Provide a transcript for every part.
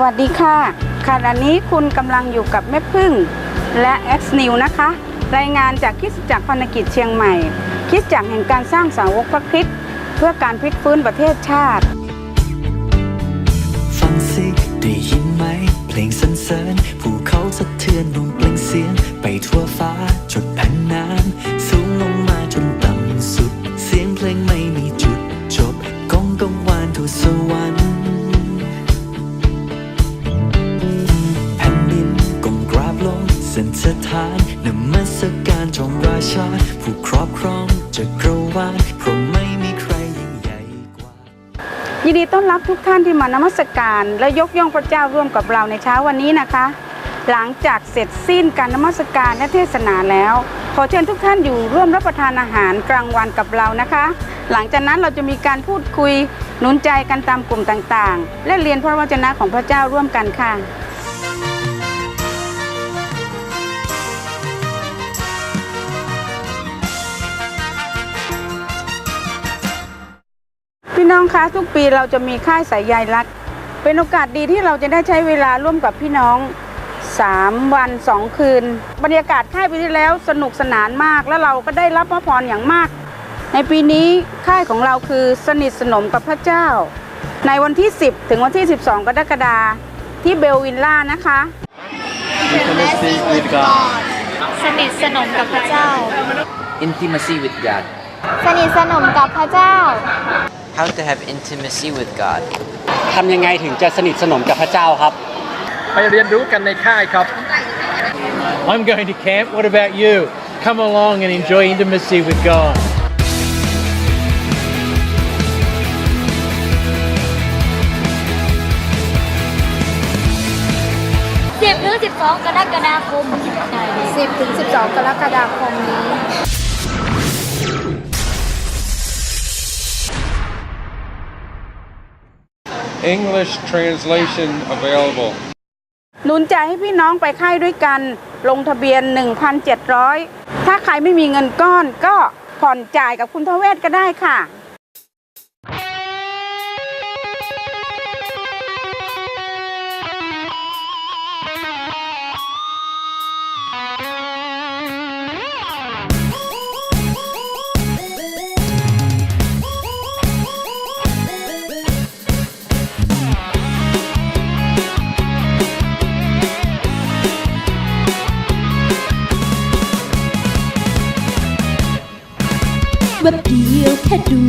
วัสดีค่ะขณะนี้คุณกำลังอยู่กับแม่พึ่งและ X New นะคะ รายงานจากคริสตจักรพันกิจเชียงใหม่คริสตจักรแห่งการสร้างสาวกพระคริสต์เพื่อการพลิกฟื้นประเทศชาติ ฟังสิได้ยินไหม เพลงสรรเสริญภูเขาสะเทือนวงเปล่งเสียง ไปทั่วฟ้าจุดแผ่นน้ำสูงลงมาจน สถานนมัสการจงราชา ผู้ครอบครองจักรวาลเพราะไม่มีใครยิ่งใหญ่กว่า ยินดีต้อนรับทุกท่านที่มานมัสการและยกย่องพระเจ้าร่วมกับเราในเช้าวันนี้นะคะ หลังจากเสร็จสิ้นการนมัสการและเทศนาแล้ว ขอเชิญทุกท่านอยู่ร่วมรับประทานอาหารกลางวันกับเรานะคะ หลังจากนั้นเราจะมีการพูดคุยหนุนใจกันตามกลุ่มต่างๆ และเรียนพระวจนะของพระเจ้าร่วมกันค่ะ พี่น้องคะทุกปีเราจะมีค่ายสายใยรัก เป็นโอกาสดีที่เราจะได้ใช้เวลาร่วมกับพี่น้อง 3 วัน 2 คืน บรรยากาศค่ายปีที่แล้วสนุกสนานมาก แล้วเราก็ได้รับพระพรอย่างมาก ในปีนี้ค่ายของเราคือสนิทสนมกับพระเจ้า ในวันที่ 10 ถึงวันที่ 12 กรกฎาคมที่เบลวินล่านะคะ Intimacy with God สนิทสนมกับพระเจ้า Intimacy with God สนิทสนมกับพระเจ้า How to have intimacy with God ทำยังไงถึงจะสนิทสนมกับพระเจ้าครับ ไปเรียนรู้กันในค่ายครับ I'm going to camp. What about you? Come along and enjoy intimacy with God. 10ถึง12 กรกฎาคม10ถึง12 กรกฎาคมนี้ English translation available. หนุนใจให้พี่น้องไปค่ายด้วยกัน ลงทะเบียน 1,700 ถ้าใครไม่มีเงินก้อนก็ผ่อนจ่ายกับคุณทเวศก็ได้ค่ะ แวบเดียวแค่ดู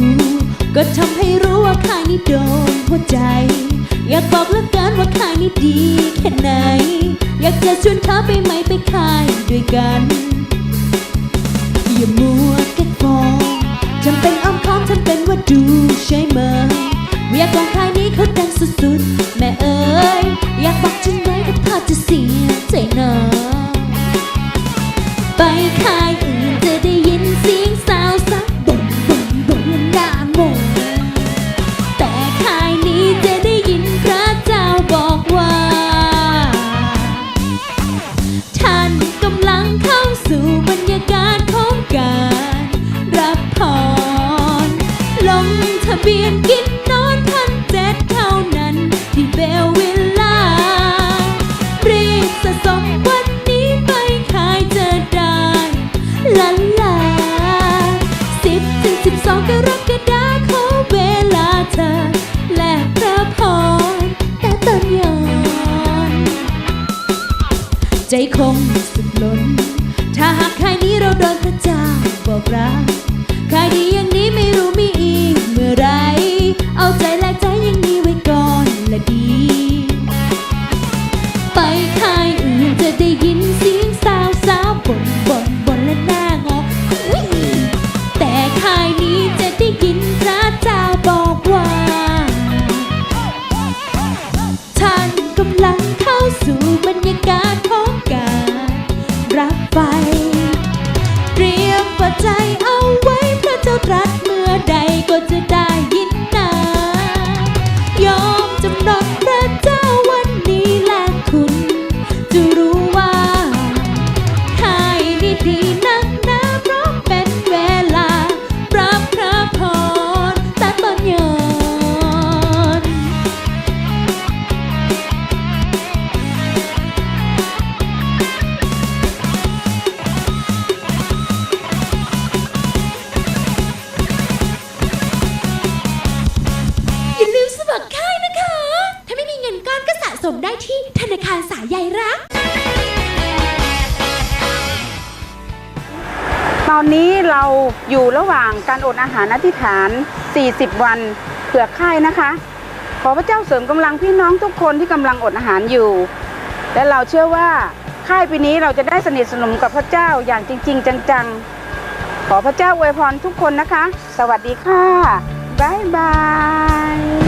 ก็ทำให้รู้ว่าข้างนี้โดนหัวใจ อยากบอกเหลือเกินว่าข้างนี้ดีแค่ไหน อยากจะชวนเธอไปไหมไปค่ายด้วยกัน อย่ามัวแกัฟองจำเป็นอ้อมค้อมทำเป็นว่าดูใช่ไหมอยากบอกค่ายนี้เขาดังสุดๆ แม่เอ๋ยอยากบอกจังไหมถ้าเธอจะเสียใจหนาไปค่ายอื่น ใจคงสุดล้น ถ้าหากใครนี้เราโดนพระเจ้าบอกรักใครดีอย่างนี้ไม่รู้มีอีกเมื่อไร เอาใจและใจอย่างนี้ไว้ก่อนและดี ไปค่ายอื่นจะได้ยินเสียงสาวสาวบ่นบ่นบ่นและหน้างอแต่ค่ายนี้จะได้ยินพระเจ้าบอกว่าท่านกำลังเข้าสู่บรรยากาศ ดก็ สมได้ที่ธนาคารสายใยรัก ตอนนี้เราอยู่ระหว่างการอดอาหารอธิษฐาน 40 วันเผื่อไข้นะคะ ขอพระเจ้าเสริมกำลังพี่น้องทุกคนที่กำลังอดอาหารอยู่ และเราเชื่อว่าค่ายปีนี้เราจะได้สนิทสนมกับพระเจ้าอย่างจริง ๆ จังๆ ขอพระเจ้าอวยพรทุกคนนะคะ สวัสดีค่ะ บ๊ายบาย